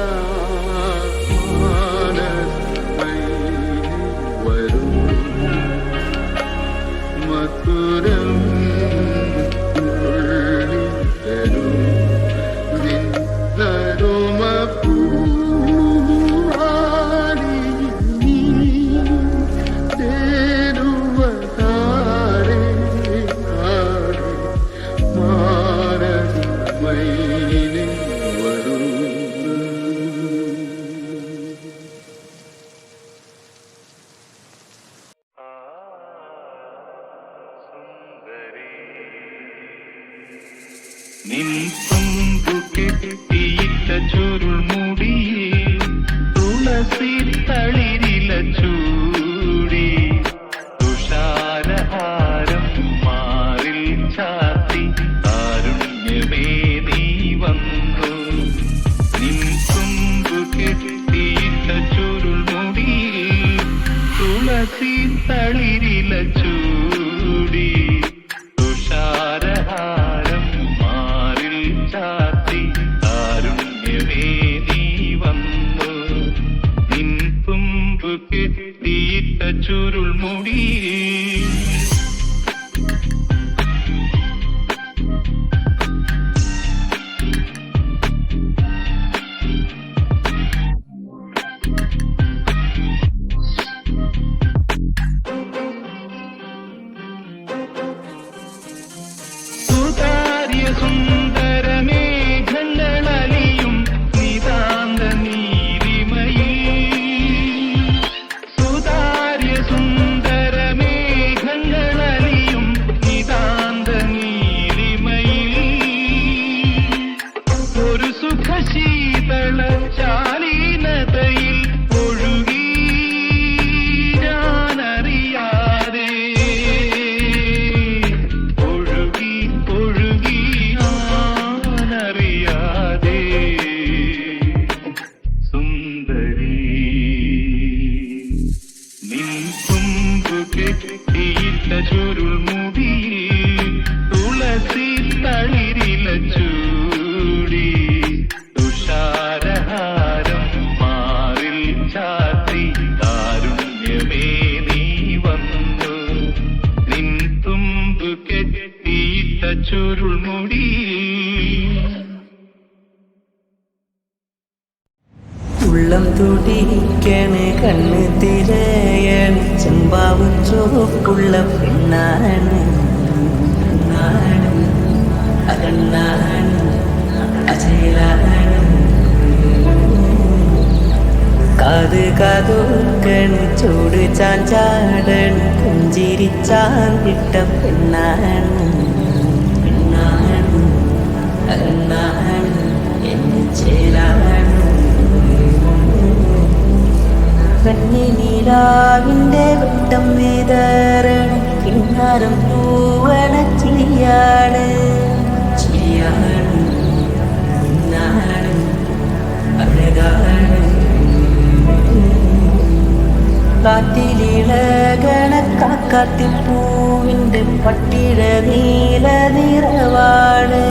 Yeah. Churu കാറ്റിലിളകണക്കാക്കാത്തിൽ പൂവിന്റെ പട്ടിഴ നീല നിറവാണ്.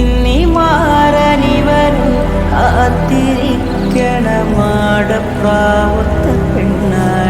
ഇന്നി മാറനിവരും കാത്തിരിക്കണമാടപ്രാവത്തെ പെണ്ണാണ്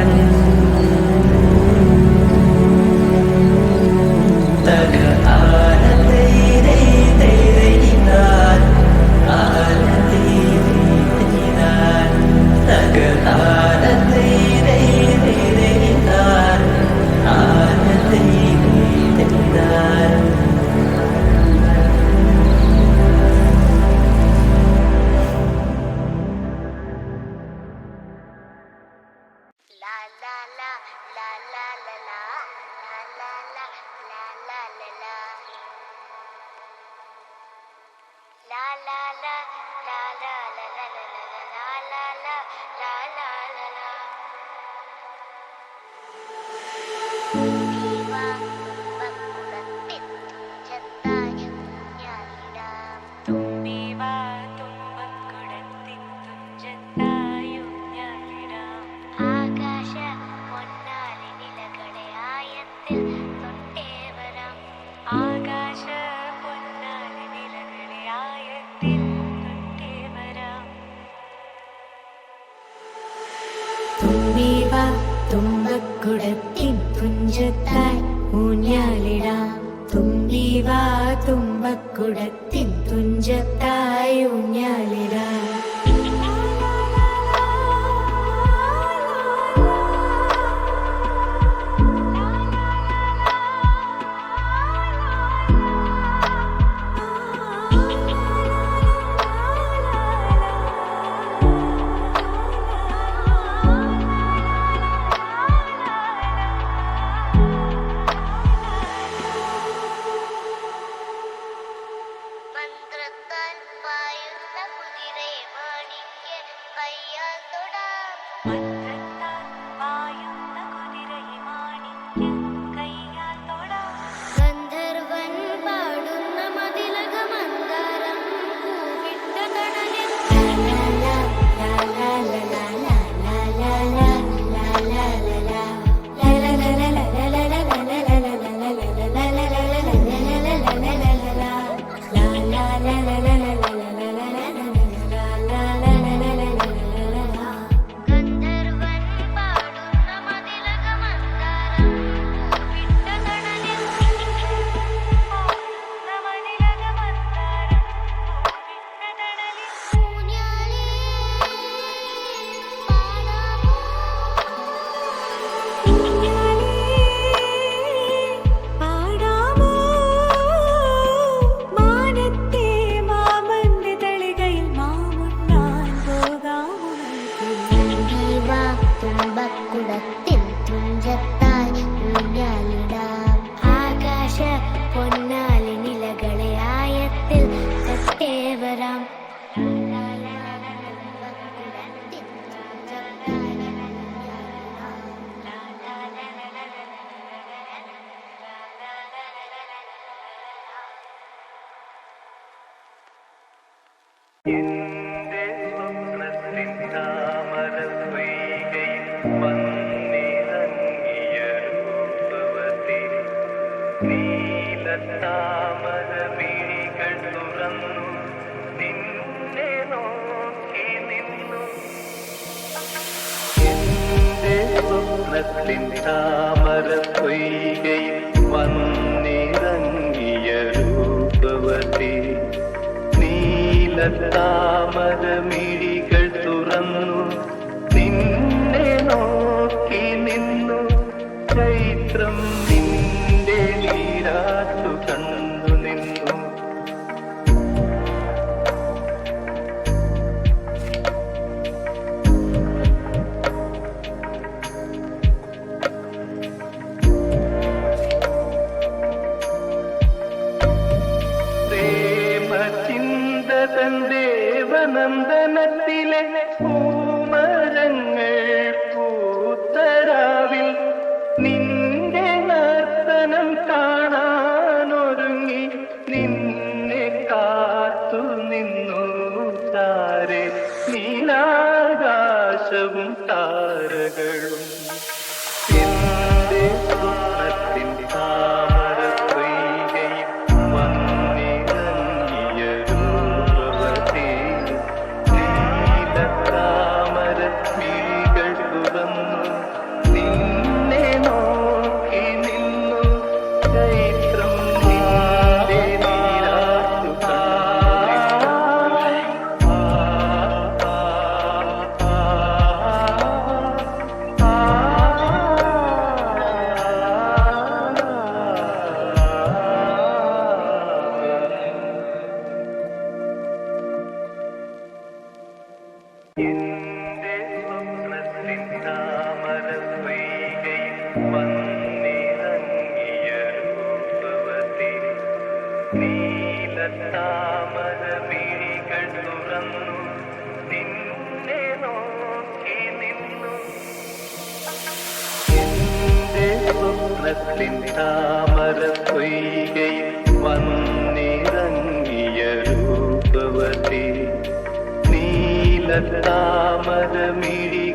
നാട്ടിൻ താമര പൊയ്കയിൽ വന്നിറങ്ങിയ രൂപവതി. നീല താമര താരകളും ആ மனத்தின் தாமர பொய்கை வன்னிறங்கிய ரூபவதி. நீல தாமரமிழி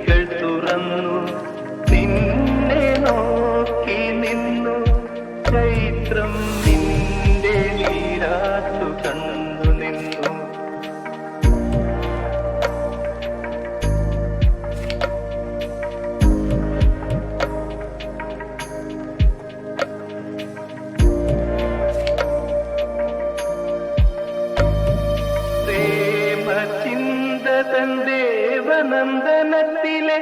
சந்தனத்திலே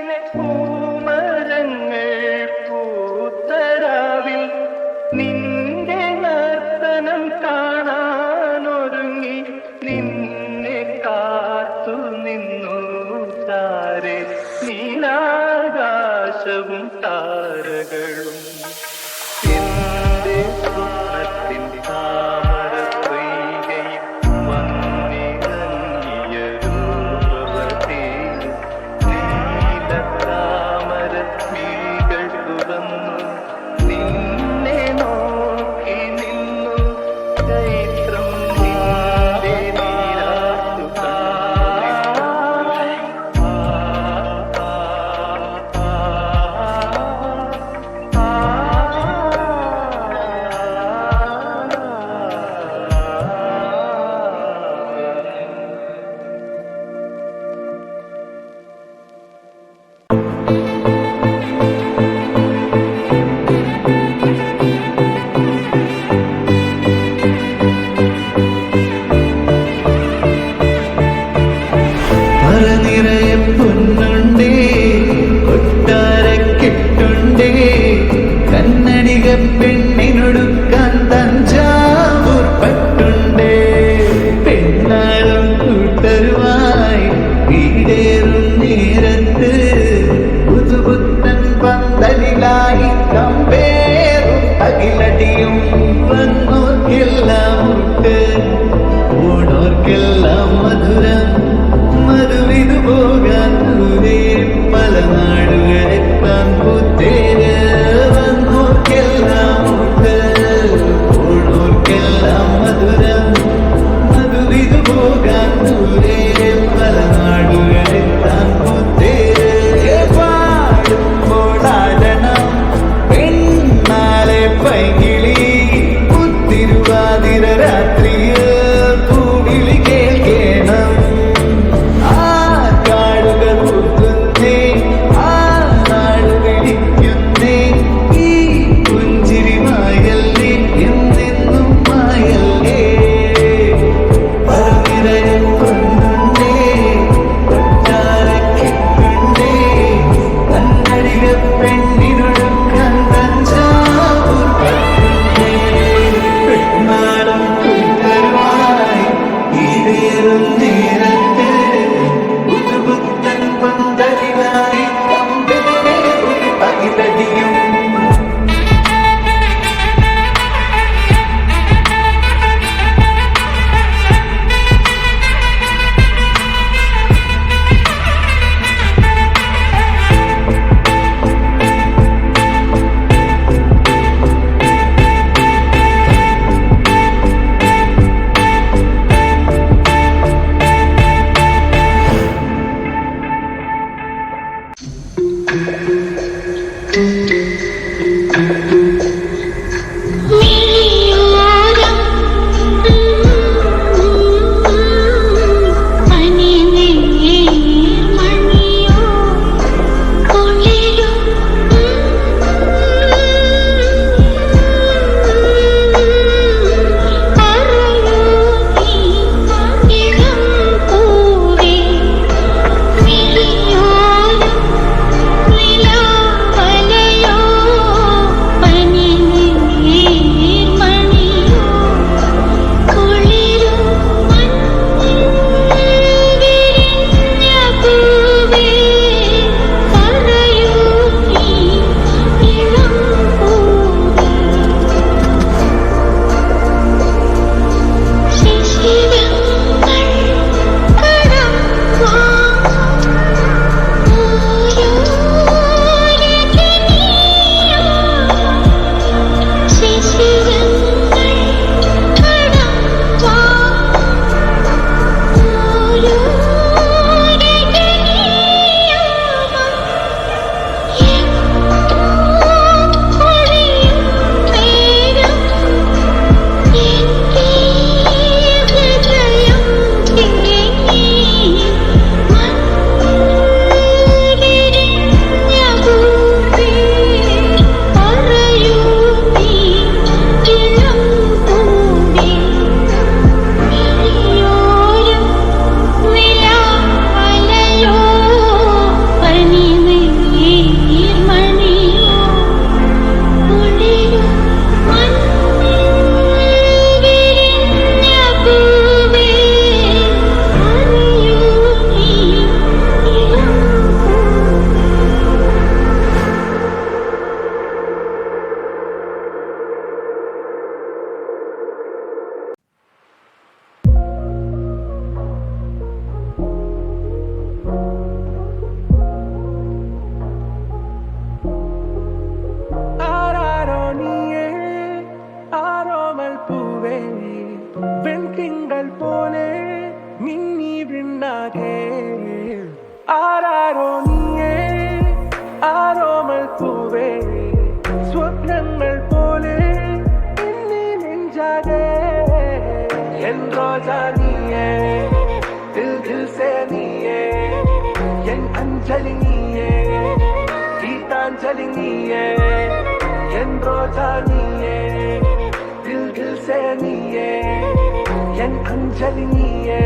என் அஞ்சலி நீயே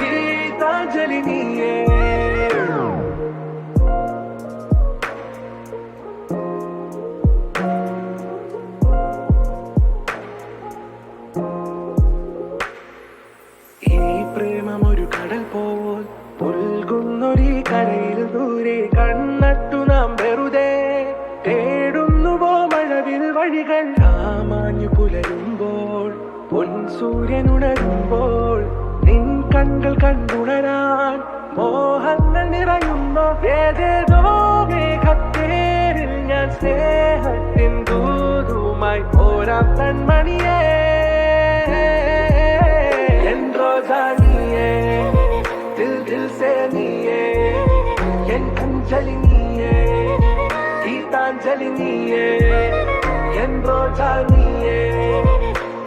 கீதாஞ்சலி நீயே കണ്ണുകൾ കണ്ടുണരാൻ മോഹങ്ങൾ നിറയുന്നു ഏതേതോ മേഘത്തേരിൽ ഞാൻ സ്നേഹത്തിൻ ദൂതുമായി ഓരാം കൺമണിയേ എൻ റോജാ നീയേ ദിൽ ദിൽ സേ നീയേ എൻ അഞ്ജലി നീയേ ഗീതാഞ്ജലി നീയേ എൻ റോജാ നീയേ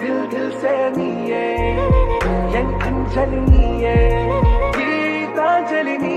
ദിൽ ദിൽ സേ നീയേ എൻ गीतांजलि गीतांजलि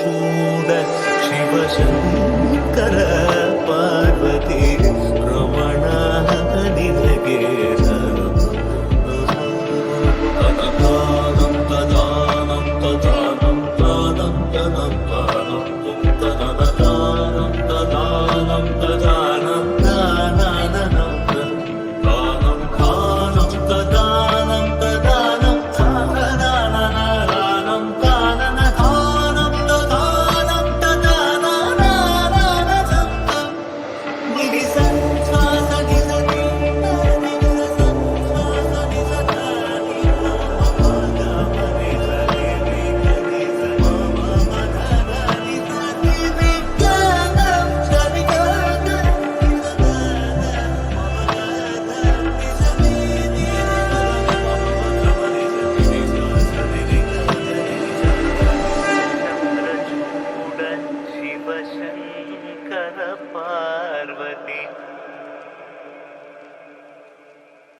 சூட சிவசங்கர பார்வதி ரம